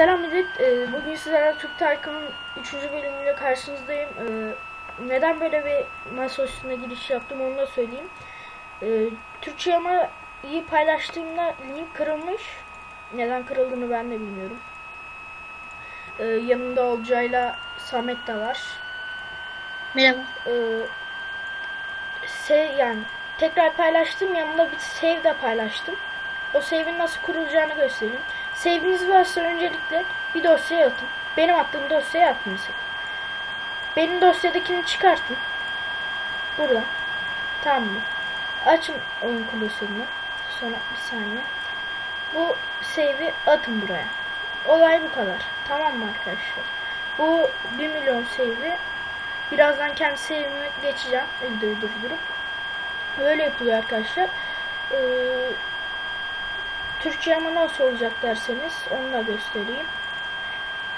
Selam millet. Ee, bugün sizlerle Türk Tarkan'ın 3. bölümüyle karşınızdayım. Ee, neden böyle bir masa üstüne giriş yaptım onu da söyleyeyim. Ee, Türkçe ama iyi paylaştığımda link kırılmış. Neden kırıldığını ben de bilmiyorum. Ee, yanımda Olcay'la Samet de var. Merhaba. Ee, se yani tekrar paylaştım yanında bir save de paylaştım. O save'in nasıl kurulacağını göstereyim. Save'iniz varsa öncelikle bir dosyaya atın. Benim attığım dosyaya atın mesela. Benim dosyadakini çıkartın. Buradan. Tamam mı? Açın oyun klasörünü. Sonra bir saniye. Bu save'i atın buraya. Olay bu kadar. Tamam mı arkadaşlar? Bu 1 milyon save'i Birazdan kendi save'ime geçeceğim. Videoyu durdurup. Böyle yapılıyor arkadaşlar. Ee, Türkçe ama nasıl olacak derseniz onu da göstereyim.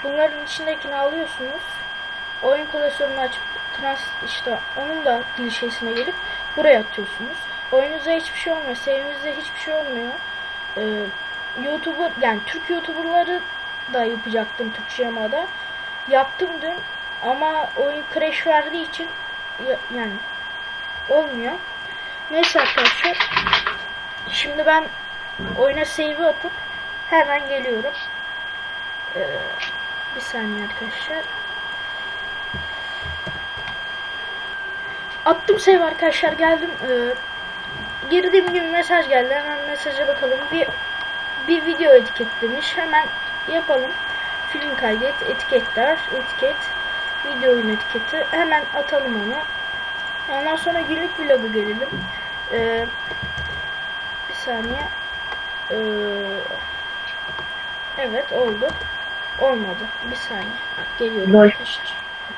Bunların içindekini alıyorsunuz. Oyun klasörünü açıp trans işte onun da dil şeysine gelip buraya atıyorsunuz. Oyununuzda hiçbir şey olmuyor. Save'inizde hiçbir şey olmuyor. Ee, YouTuber yani Türk YouTuber'ları da yapacaktım Türkçe ama. Yaptım dün ama oyun crash verdiği için ya- yani olmuyor. Neyse arkadaşlar. Şimdi ben oyuna save atıp hemen geliyorum. Ee, bir saniye arkadaşlar. Attım save arkadaşlar geldim. Ee, girdiğim gibi mesaj geldi. Hemen mesaja bakalım. Bir bir video etiketlemiş. Hemen yapalım. Film kaydet, etiketler, etiket, video oyun etiketi. Hemen atalım onu. Ondan sonra günlük vlogu gelelim. Ee, bir saniye. Ee, evet oldu. Olmadı. Bir saniye. Bak, geliyorum arkadaşlar.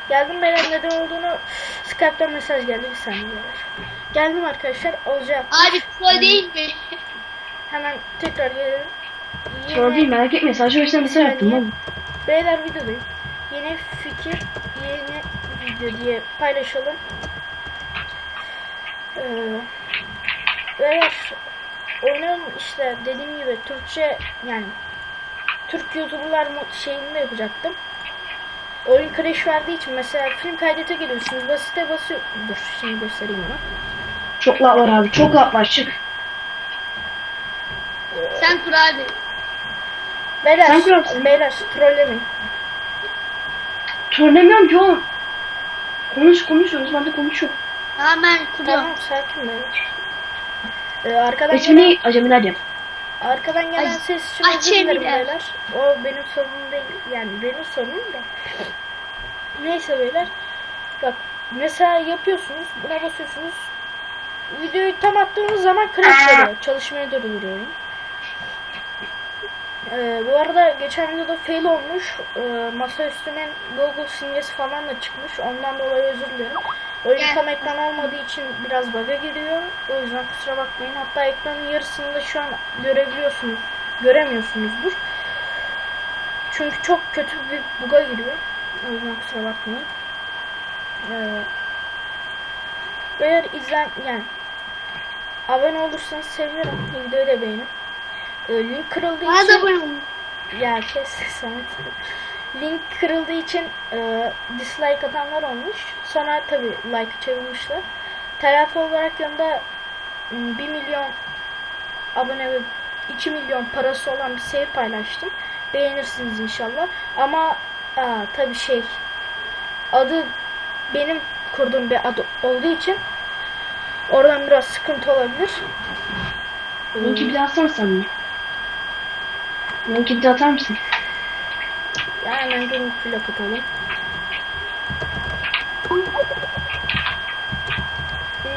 Geldim beyler neden olduğunu Skype'dan mesaj geldi bir saniye beyler. Geldim arkadaşlar olacak. Abi troll değil mi? Hemen tekrar gelelim. Sonra değil merak etme sadece o yüzden mesaj saniye. attım oğlum. Beyler videodayım. Yeni fikir, yeni video diye paylaşalım. Ee, beyler oyunun işte dediğim gibi Türkçe yani Türk YouTuber'lar şeyini de yapacaktım. Oyun crash verdiği için mesela film kaydete geliyorsunuz. Basite basıyor. Dur şimdi göstereyim onu. Çok lat var abi çok lat var çık. Sen kur abi. Beyler, Sen kurarsın. beyler trollemeyin. Trollemiyorum ki oğlum. Konuş konuşuyoruz ben de konuşuyorum. Tamam ben kuruyorum. Tamam sakin beyler. Ee, arkadan gelen, İsmini acemiler yap. arkadan gelen Ay- ses için özür dilerim beyler. O benim sorunum değil. Yani benim sorunum da. Neyse beyler. Bak mesela yapıyorsunuz. Buna basıyorsunuz. Videoyu tam attığınız zaman crash veriyor. Çalışmayı durduruyorum. Ee, bu arada geçen videoda fail olmuş. Ee, masa üstünün Google simgesi falan da çıkmış. Ondan dolayı özür dilerim. Oyun Gel. tam ekran olmadığı için biraz bug'a giriyor. O yüzden kusura bakmayın. Hatta ekranın yarısını da şu an görebiliyorsunuz. Göremiyorsunuzdur. Çünkü çok kötü bir bug'a giriyor. O yüzden kusura bakmayın. Ee, eğer izlen yani abone olursanız sevinirim. Videoyu da beğenin. Ee, link kırıldığı Bana için da abone olun. ya kes Samet. Link kırıldığı için e, dislike atanlar olmuş. Sonra tabi like çevirmişler. Telafi olarak yanında m, 1 milyon abone ve 2 milyon parası olan bir save paylaştım. Beğenirsiniz inşallah. Ama tabi şey adı benim kurduğum bir adı olduğu için oradan biraz sıkıntı olabilir. Linki bir sen bana. Linki bir atar mısın? Ya hemen günlük vlog atalım.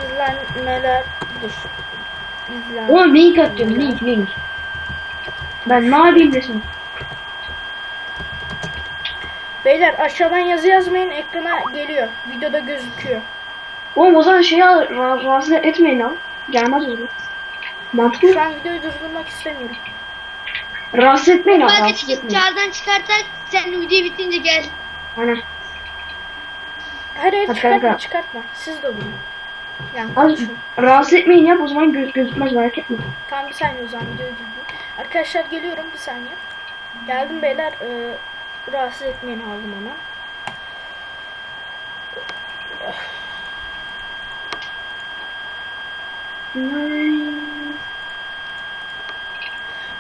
İzlenmeler dur. İzlen. Oğlum link atıyorum link link. Ben ne yapayım desin. Beyler aşağıdan yazı yazmayın ekrana geliyor. Videoda gözüküyor. Oğlum o zaman şey al ra- rahatsız etmeyin al. Gelmez o zaman. Mantıklı Şu an videoyu durdurmak istemiyorum. Rahatsız etmeyin rahatsız etmeyin. çağrıdan çıkartak sen video bitince gel. Aynen. Hayır hayır Hadi çıkartma kanka. çıkartma. Siz de durun. Yani Abi konuşun. rahatsız etmeyin yap o zaman göz gözükmez merak etme. Tamam bir saniye o zaman videoyu durdur. Arkadaşlar geliyorum bir saniye. Geldim beyler. E, rahatsız etmeyin aldım hemen.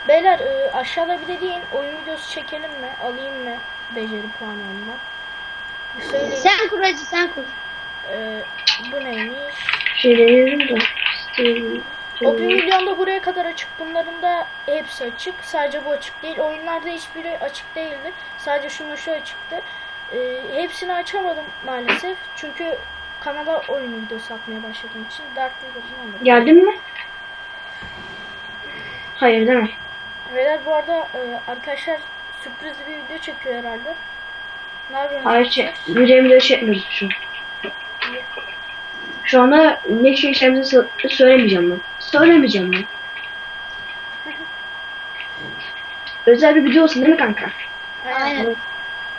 Beyler e, aşağıda bir dediğin oyun videosu çekelim mi? Alayım mı? Beceri puanlarına. Bir Söyleyin. Sen kur hacı sen kur. E, bu neymiş? Şey deneyelim de. O bir milyonda buraya kadar açık. Bunların da hepsi açık. Sadece bu açık değil. Oyunlarda hiçbiri açık değildi. Sadece şunun şu açıktı. Ee, hepsini açamadım maalesef. Çünkü kanala oyun videosu atmaya başladığım için. Dark olmadı. Geldin mi? Hayır değil mi? Beyler bu arada e, arkadaşlar sürpriz bir video çekiyor herhalde. Ne yapıyorsunuz? Hayır çek. Video video çekmiyoruz şu an. Şu anda ne şey sö- söylemeyeceğim ben. Söylemeyeceğim ben. Özel bir video olsun değil mi kanka? Aynen.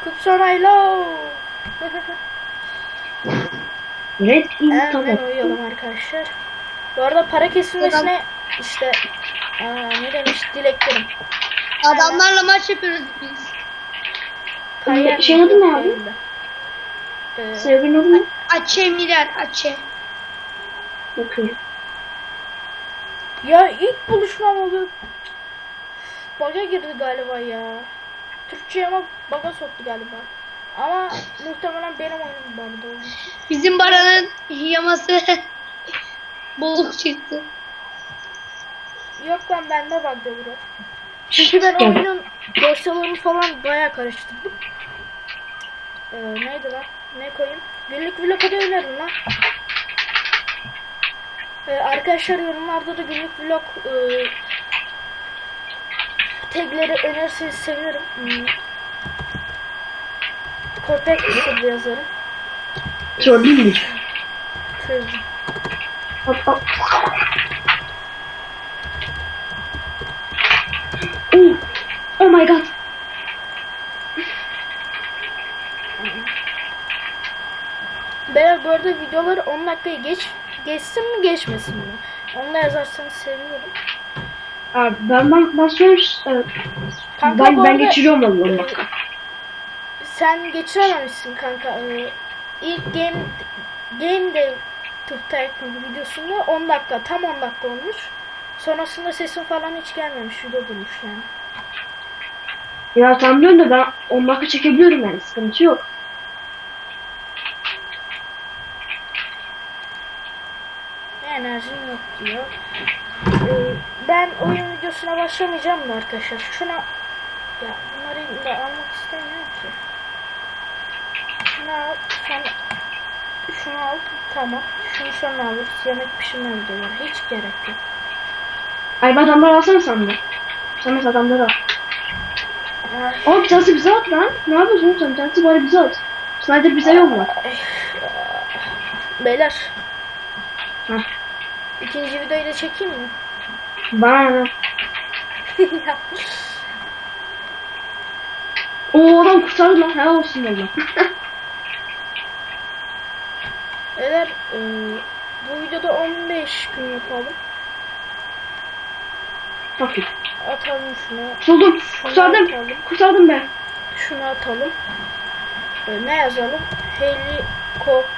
Kupsonaylo. Red in Hemen tabak. uyuyalım arkadaşlar. Bu arada para kesilmesine işte aa, ne demiş dileklerim. Adamlarla maç yapıyoruz biz. Kayar Şey adı ne abi? Ee, Sevgilin adı ne? Açe Miler Açe. Bakıyorum. ya ilk buluşmam oldu. Baga girdi galiba ya. Türkçe ama baga soktu galiba. Ama muhtemelen benim oyunum oldu. Bizim Baran'ın yaması bozuk çıktı. Yok lan bende bug'da bro. Çünkü ben oyunun dosyalarını falan bayağı karıştırdım. Ee, neydi lan? Ne koyayım? Günlük vlog'a da önerim lan. Ee, arkadaşlar yorumlarda da günlük vlog e, tagleri önerirseniz sevinirim. Hmm. Contact isimli yazarım. Trolleyim mi? My god. Beyler bu arada videoları 10 dakikayı geç geçsin mi geçmesin mi? Onu da yazarsanız sevinirim. Abi ben ben ben söylüyorum. Evet. Kanka Ben, ben geçiriyorum onu 10 dakika. Sen geçirememişsin kanka. Ee, ilk game game day Tuftek'in videosunda 10 dakika tam 10 dakika olmuş. Sonrasında sesin falan hiç gelmemiş. Video durmuş yani. Ya tam diyorum da ben 10 dakika çekebiliyorum yani sıkıntı yok. Enerjim yok diyor. Ee, ben oyun videosuna başlamayacağım da arkadaşlar. Şuna ya bunları da almak istemiyorum ki. Şunu al. Sonra şunu al. Tamam. Şunu sonra alırız. Yemek pişirme videoları. Hiç gerek yok. Ay ben adamları alsana sen de. Sen mesela adamları al. Ama bir tanesi bize at lan. Ne yapıyorsun oğlum sen? Bir tanesi bari bize at. Snyder bize yok mu? Beyler. Heh. İkinci videoyu da çekeyim mi? Bana. O adam kurtardı lan. Helal olsun valla. Beyler e, bu videoda 15 gün yapalım. You. Atalım şunu. Tutuldum. Kurtardım. atalım. Kurtardım ben. Şunu atalım. E, ne yazalım? Helikopter.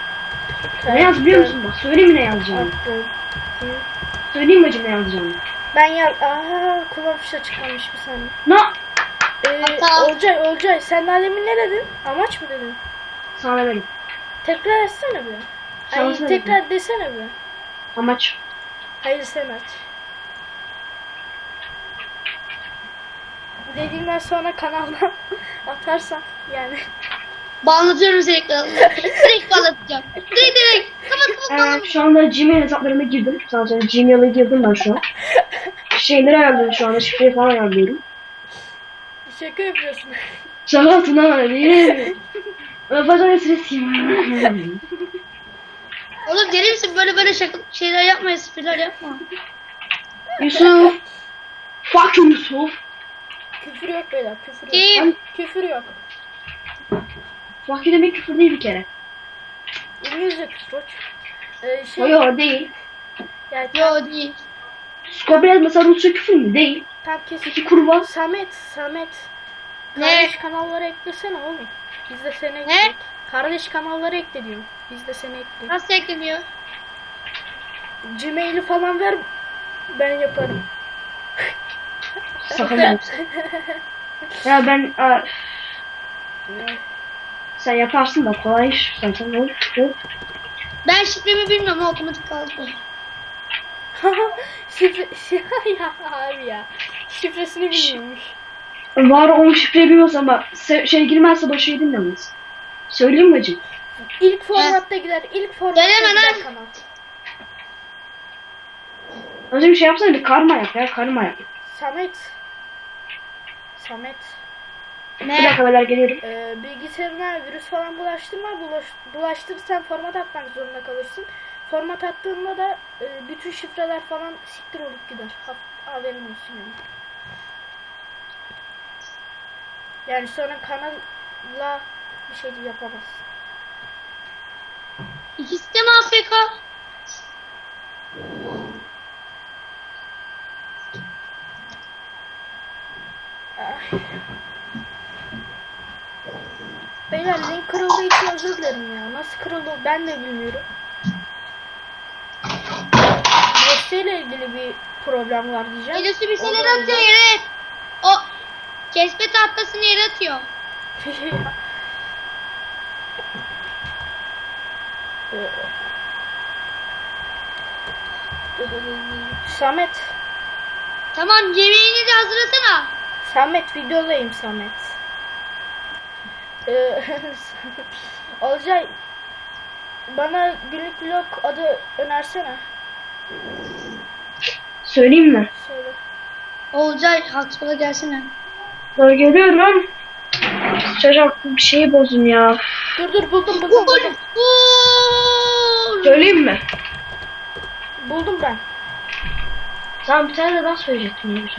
Ne yaz biliyor musun? Bak söyleyeyim mi ne yazacağını. Attım. Söyleyeyim mi acı ne yazacağını. Ben yaz... Aa kullanmışa çıkarmış bir saniye. Ne? Ee. Olcay, Olcay sen daha demin ne dedin? Amaç mı dedin? Sana benim. Tekrar etsene bir. Ay, tekrar desene bir. Amaç. Hayır sen aç. Dediğimden sonra kanalda atarsan yani. Bağlatıyorum sürekli. Direkt bağlatacağım. Direkt direkt. Kapat kapat Ee, kapat. şu anda Gmail hesaplarıma girdim. Söyleyeyim. Gmail'e girdim ben şu an. Şeyleri ayarlıyorum şu anda. Şifreyi falan ayarlıyorum. Şaka yapıyorsun. Şaka yaptın ha. Niye? Öpacağım esresiyim. Oğlum deli misin? Böyle böyle şaka şeyler yapma, espriler yapma. Yusuf. Fuck you Yusuf. Küfür yok beyler küfür yok. Kim? Küfür yok. You demek küfür değil bir kere. İngilizce küfür. Ee, şey, Hayır o değil. yani Yo değil. Skobret mesela Rusça küfür mü? Değil. tam kesin. Peki kurban. Samet, Samet. Ne? Kardeş kanalları eklesene oğlum. Biz de seni Ne? ekledik. Kardeş kanalları ekle diyor. Biz de seni ekledik. Nasıl ekleniyor? Gmail'i falan ver. Ben yaparım. Sakın yapsın. ya ben aa, sen yaparsın da kolay iş zaten ne olur. Ben şifremi bilmiyorum otomatik kaldı. Şifre... ya abi ya. Şifresini bilmiyormuş. Var onun şifreyi bilmiyorsan bak se- şey girmezse başı yedin demez. Söyleyeyim mi acı? İlk formatta gider. İlk formatta Deneme gider lan. kanal. Önce bir şey yapsana bir karma yap ya karma yap. Samet. Samet. Bir dakika beyler geliyorum. Ee, bilgisayarına virüs falan bulaştırma. Bulaş, bulaştırırsan format atmak zorunda kalırsın. Format attığında da e, bütün şifreler falan siktir olup gider. Ha, haberin olsun yani. Yani sonra kanalla bir şey yapamazsın. İkisi de mi AFK? Ay. Beyler link kırıldığı için özür dilerim ya. Nasıl kırıldı ben de bilmiyorum. ile ilgili bir problem var diyeceğim. Birisi bir şeyler atıyor yere. O kesme tahtasını yere atıyor. Samet. Tamam yemeğini de hazırlasana. Samet videodayım Samet. Ee, Olcay bana günlük vlog adı önersene. Söyleyeyim mi? Söyle. Olcay Hakspola gelsene. Dur geliyorum. Çocuk bir şeyi bozdum ya. Dur dur buldum buldum buldum. Söyleyeyim mi? Buldum ben. Tamam bir tane de ben söyleyecektim ya bir.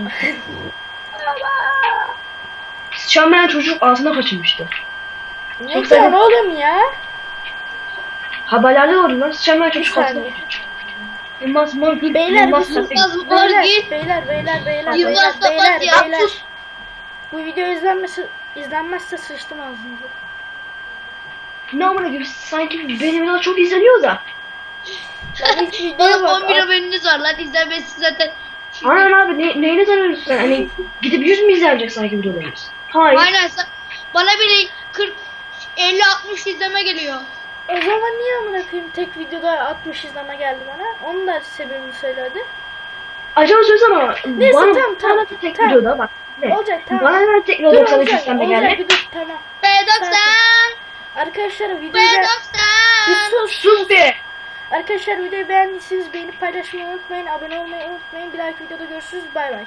Sıçamayan çocuk ağzına kaçırmıştı. Ne Çok diyorsun oğlum ya? Haberlerde oldu lan sıçamayan çocuk ağzına saniye. Yılmaz Morgül. Beyler Yılmaz bir sus. Tepe- Yılmaz Beyler, Morgül. beyler, beyler, beyler, Yılmaz beyler, beyler, Sapat ya, beyler. sus. Bu video izlenmesi, izlenmezse sıçtım ağzınıza. Ne amına gibi sanki benim video çok izleniyor da. Lan hiç videoya Oğlum bak. 11 aboneniz var lan izlenmesi zaten. Aynen abi ne, neyine sanıyorsun sen? Hani gidip 100 mü izlenecek sanki videolarımız? Hayır. Aynen sa- bana bile 40 50 60 izleme geliyor. O zaman niye amına koyayım tek videoda 60 izleme geldi bana? Onun da sebebini söyle hadi. Acaba söylesene ama Neyse, bana tamam, tamam, bana da tek tamam. videoda bak. Ne? Olacak tamam. Bana da tek videoda 93 olacak, izlenme olacak geldi. bir dur tamam. B90 Arkadaşlar videoyu beğen... Bir B90 sus. Sus be! Arkadaşlar videoyu beğendiyseniz beğenip paylaşmayı unutmayın. Abone olmayı unutmayın. Bir dahaki videoda görüşürüz. Bay bay.